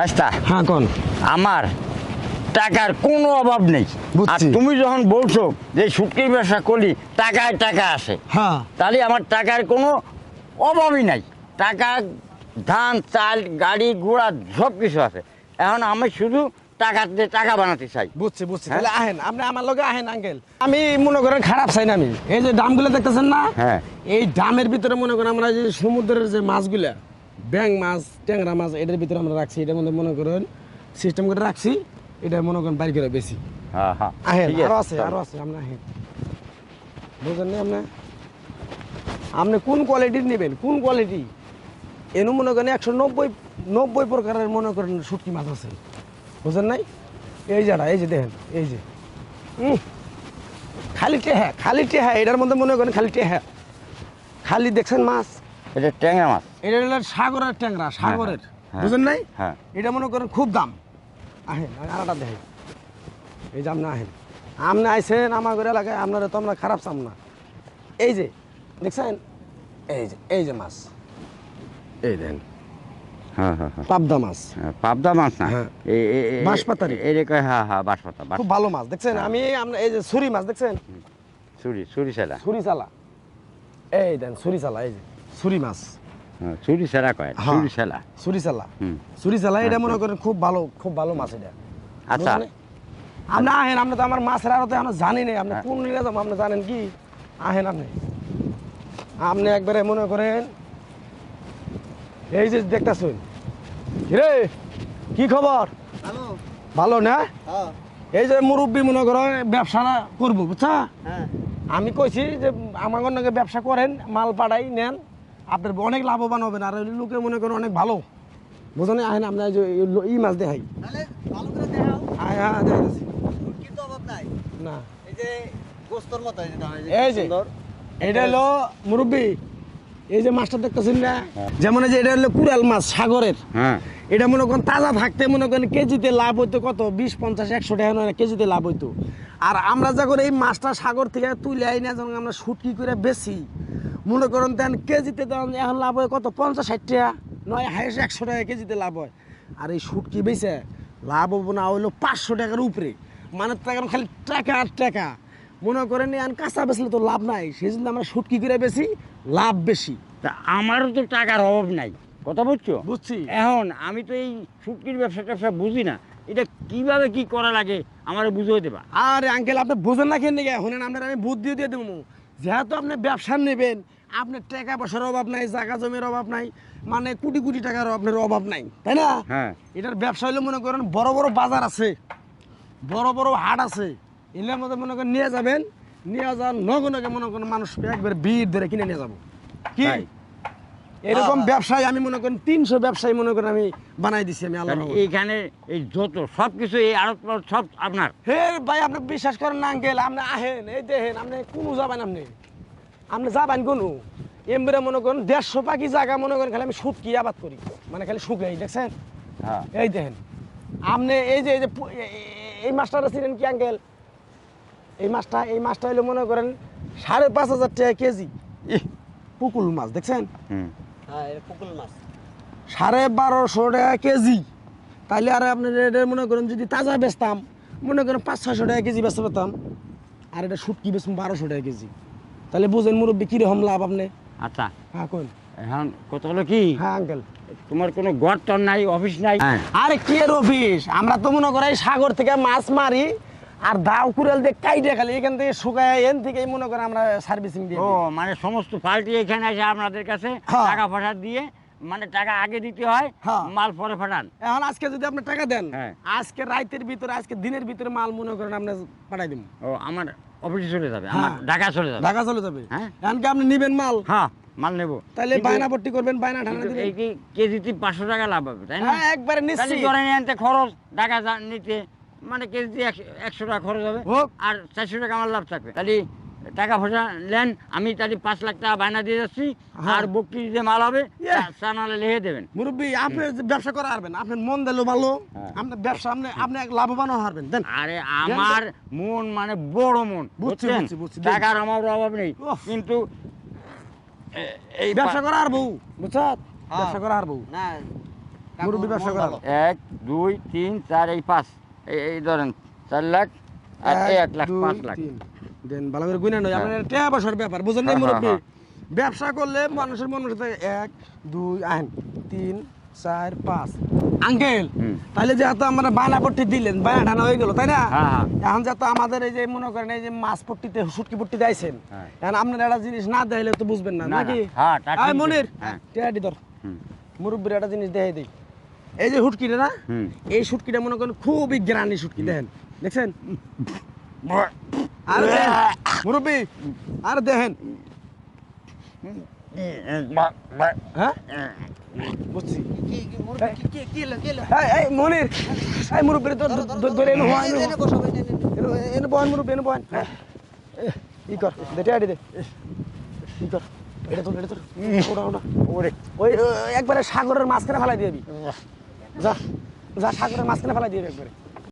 বাস্তা হ্যাঁ কোন? আমার টাকার কোনো অভাব নেই। আর তুমি যখন বলছো যে শুটকির ব্যবসা করি টাকায় টাকা আসে। হ্যাঁ। তাহলে আমার টাকার কোনো অভাবই নাই। টাকা ধান চাল গাড়ি ঘোড়া সব কিছু আছে। এখন আমি শুধু টাকা দিয়ে টাকা বানাতে চাই। বুঝছি বুঝছি। হ্যাঁ? তাহলে আহেন আপনি আমার লগে আহেন আঙ্কেল। আমি মনে করেন খারাপ চাই না আমি। এই যে ডামগুলো দেখতেছেন না? হ্যাঁ। এই ডামের ভিতরে মনে করেন আমরা যে সমুদ্রের যে মাছগুলা ব্যাং মাছ ট্যাংরা মাছ এটার ভিতরে আমরা রাখছি। এটার মধ্যে মনে করেন সিস্টেম করে রাখছি এটা মনে করেন বাড়ি করে বেশি। হ্যাঁ হ্যাঁ আরও আছে আরও আছে আপনি আহেন। বুঝলেন না আপনি? আপনি কোন কোয়ালিটির নেবেন? কোন কোয়ালিটি এনু মনে করেন একশো নব্বই নব্বই প্রকারের মনে করেন শুটকি মাছ আছে। বুঝলেন নাই? এই যারা এই যে দেখেন এই যে। খালি টেহা খালি টেহা এটার মধ্যে মনে করেন খালি টেহা। খালি দেখছেন মাছ? এটা ট্যাংরা মাছ। এটা হলো সাগরের ট্যাংরা সাগরের। হ্যাঁ। বুঝলেন নাই? হ্যাঁ। এটা মনে করেন খুব দাম। আহেন আরেকটা দেখেন। এই যে আপনি আহেন। আপনি আইসেন আমার ঘরে এলাকায় আপনারা তো আমরা খারাপ চাম না। এই যে দেখছেন? এই যে এই যে মাছ। এই হ্যাঁ হ্যাঁ হ্যাঁ। পাবদা মাছ। হ্যাঁ, পাবদা মাছ না? হ্যাঁ। হ্যাঁ হ্যাঁ বাঁশপাতা খুব ভালো মাছ দেখছেন? আমি আমরা এই যে ছুরি মাছ দেখছেন? ছুরি ছুরি সেরা ছুরি চালা এই দেন ছুরি চালা এই যে। ছুরি মাছ। হ্যাঁ, সেরা কয়? হ্যাঁ। সেলা ছুরি চালা এটা মনে করেন খুব ভালো খুব ভালো মাছ এটা। আচ্ছা? আপনি আহেন আপনি তো আমার মাছের আমরা জানি না আপনি হ্যাঁ। কোন নিয়ে যাব আপনি জানেন কি? আহেন আপনি। আপনি একবারে মনে করেন এই যে দেখতেছেন। রে কি খবর? ভালো। না? হ্যাঁ। এই যে মুরব্বী মনে করো ব্যবসা করব বুঝছা? হ্যাঁ। আমি কইছি যে আমার নাকি ব্যবসা করেন মাল পাড়াই নেন। আপনার অনেক লাভবান হবেন আর লোকে মনে করেন অনেক ভালো। বুঝলেন আহেন আপনার এই মাছ দেখাই। হ্যাঁ নাই। না। এই যে। এটা হলো মুরব্বী। এই যে মাছটা দেখতেছেন না? যেমন যে এটা হলো মাছ সাগরের। হ্যাঁ। এটা মনে করেন তাজা থাকতে মনে করেন কেজিতে লাভ হইতো কত? বিশ পঞ্চাশ একশো টাকা কেজিতে লাভ হইতো। আর আমরা যখন এই মাছটা সাগর থেকে তুলে আই না যখন আমরা শুটকি করে বেশি মনে করেন দেন কেজিতে তখন এখন লাভ হয় কত? পঞ্চাশ ষাট টাকা। নয় হাইস একশো টাকা কেজিতে লাভ হয়। আর এই শুটকি বেছে লাভ হব না হইল পাঁচশো টাকার উপরে। মানে তখন খালি টাকা আর টাকা। মনে করেন এখন কাঁচা বেচলে তো লাভ নাই। সেই জন্য আমরা শুটকি করে বেশি লাভ বেশি। তা আমারও তো টাকার অভাব নাই। কথা বুঝছ? বুঝছি। এখন আমি তো এই শুটকির ব্যবসা ট্যাবসা বুঝি না। এটা কীভাবে কি করা লাগে আমার বুঝিয়ে দেবা। আরে আঙ্কেল আপনি বোঝেন না কেন এখন আপনার আমি বুদ্ধি দিয়ে দেবো। যেহেতু আপনি ব্যবসা নেবেন আপনার টাকা পয়সার অভাব নাই জায়গা জমির অভাব নাই মানে কোটি কোটি টাকার আপনার অভাব নাই তাই না? হ্যাঁ। এটার ব্যবসা হলে মনে করেন বড় বড় বাজার আছে বড় বড় হাট আছে এগুলোর মধ্যে মনে করেন নিয়ে যাবেন নিয়ে যান নগনকে মনে করেন মানুষ একবার ভিড় ধরে কিনে নিয়ে যাব। কি? এরকম ব্যবসায় আমি মনে করেন তিনশো ব্যবসায়ী মনে করেন আমি বানাই দিছি আমি আল্লাহ তাহলে এইখানে এই যত সব কিছু এই পাড়ত সব আপনার? হে ভাই আপনি বিশ্বাস করেন না আঙ্কেল আপনি আহেন এই দেখেন আপনি কোনো যাবেন আপনি। আপনি যাবেন কোনো এমবারে মনে করেন দেড়শো পাখি জায়গা মনে করেন খালি আমি শুটকি আবাদ করি মানে খালি শুকাই দেখছেন? হ্যাঁ। এই দেখেন আপনি এই যে এই যে এই মাছটা ছিলেন কি আঙ্কেল? এই মাছটা এই মাছটা হলো মনে করেন সাড়ে পাঁচ হাজার টাকা কেজি। পুকুল মাছ দেখছেন? হ্যাঁ এটা পুকুল মাছ। সাড়ে বারোশো টাকা কেজি। তাইলে আর আপনার এটা মনে করেন যদি তাজা বেচতাম মনে করেন পাঁচ ছয়শো টাকা কেজি বেচতে পেতাম আর এটা শুটকি বেচুন বারোশো টাকা কেজি। তাহলে বুঝেন মুরব্বী কীরকম লাভ আপনি? আচ্ছা। হ্যাঁ কোন? এখন কথা হলো কি? হ্যাঁ আঙ্কেল তোমার কোনো গড়টর নাই অফিস নাই? হ্যাঁ। আরে কি এর অফিস আমরা তো মনে করি সাগর থেকে মাছ মারি আর দাও কুড়াল দিয়ে কাইটে খালি এখান থেকে শুকায় এন থেকেই মনে করে আমরা সার্ভিসিং দিই ও মানে সমস্ত পার্টি এখানে এসে আপনাদের কাছে হ্যাঁ। টাকা ফাটা দিয়ে মানে টাকা আগে দিতে হয় হ্যাঁ। মাল পরে ফাটান এখন আজকে যদি আপনি টাকা দেন। আজকে রাতের ভিতরে আজকে দিনের ভিতরে মাল মনে করেন আপনি পাঠাই দিব ও আমার অফিসে চলে যাবে হ্যাঁ। আমার ঢাকা চলে যাবে। ঢাকা চলে যাবে? হ্যাঁ। আপনি নেবেন মাল? হ্যাঁ মাল নেব। তাহলে বায়না ভর্তি করবেন বায়না কিন্তু দিবেন। এই কি কেজিতে পাঁচশো টাকা লাভ হবে তাই না? হ্যাঁ একবারে নিশ্চিত। ধরে আনতে খরচ ঢাকা নিতে মানে কেজিতে একশো- একশো টাকা খরচ হবে হোক। আর চারশো টাকা আমার লাভ থাকবে। তাহলে টাকা পয়সা নেন আমি তাহলে পাঁচ লাখ টাকা বায়না দিয়ে যাচ্ছি হ্যাঁ। আর বকরি যে মাল হবে Yeah. লিখে দেবেন মুরব্বী আপনি যে ব্যবসা করে পারবেন আপনার মন দিলেও ভালো হ্যাঁ। আপনার ব্যবসা আপনি আপনি এক লাভবানও হারবেন দেন আরে আমার মন মানে বড় মন বুঝছেন বুঝছি, বুঝছি। টাকার আমার অভাব নেই। কিন্তু এই ব্যবসা করা আর বউ বুঝছ হ্যাঁ। ব্যবসা করা আর বউ না মুরব্বী ব্যবসা করা এক দুই তিন চার এই পাঁচ এই ধরেন চার লাখ আর এক লাখ পাঁচ লাখ। দেন ভালো করে গুনে নয় আপনার টাকা পয়সার ব্যাপার বুঝেন না হ্যাঁ, মুরব্বী? হ্যাঁ, ব্যবসা করলে মানুষের মনে হচ্ছে এক দুই আইন তিন চার পাঁচ। আঙ্কেল। তাহলে যেহেতু আমরা বায়না পট্টি দিলেন বায়না ঢানা হয়ে গেল তাই না? হ্যাঁ, হ্যাঁ। এখন যেহেতু আমাদের এই যে মনে করেন এই যে মাছ পট্টিতে সুটকি পট্টি দিয়েছেন হ্যাঁ। এখন আপনার একটা জিনিস না দেখাইলে তো বুঝবেন না। নাকি? হ্যাঁ, মনির হ্যাঁ। টেয়াটি ধর। মুরব্বীর একটা জিনিস দেখাই দিই। এই যে হুটকিটা না। এই শুটকিটা মনে করেন খুবই গ্রানি শুটকি দেখেন? দেখছেন? আর মুরব্বী আর দেখেন। মনির এই ধর এনে এনে বহেন। মুরব্বী বহেন। ই কর দে ই কর এটা তোর এটা তোর। ওটা ওটা। ওরে। ওই ওই একবারে সাগরের মাঝখানে ফেলাই দিবি। যা যা সাগরের মাঝখানে ফেলাই দিবি একবারে।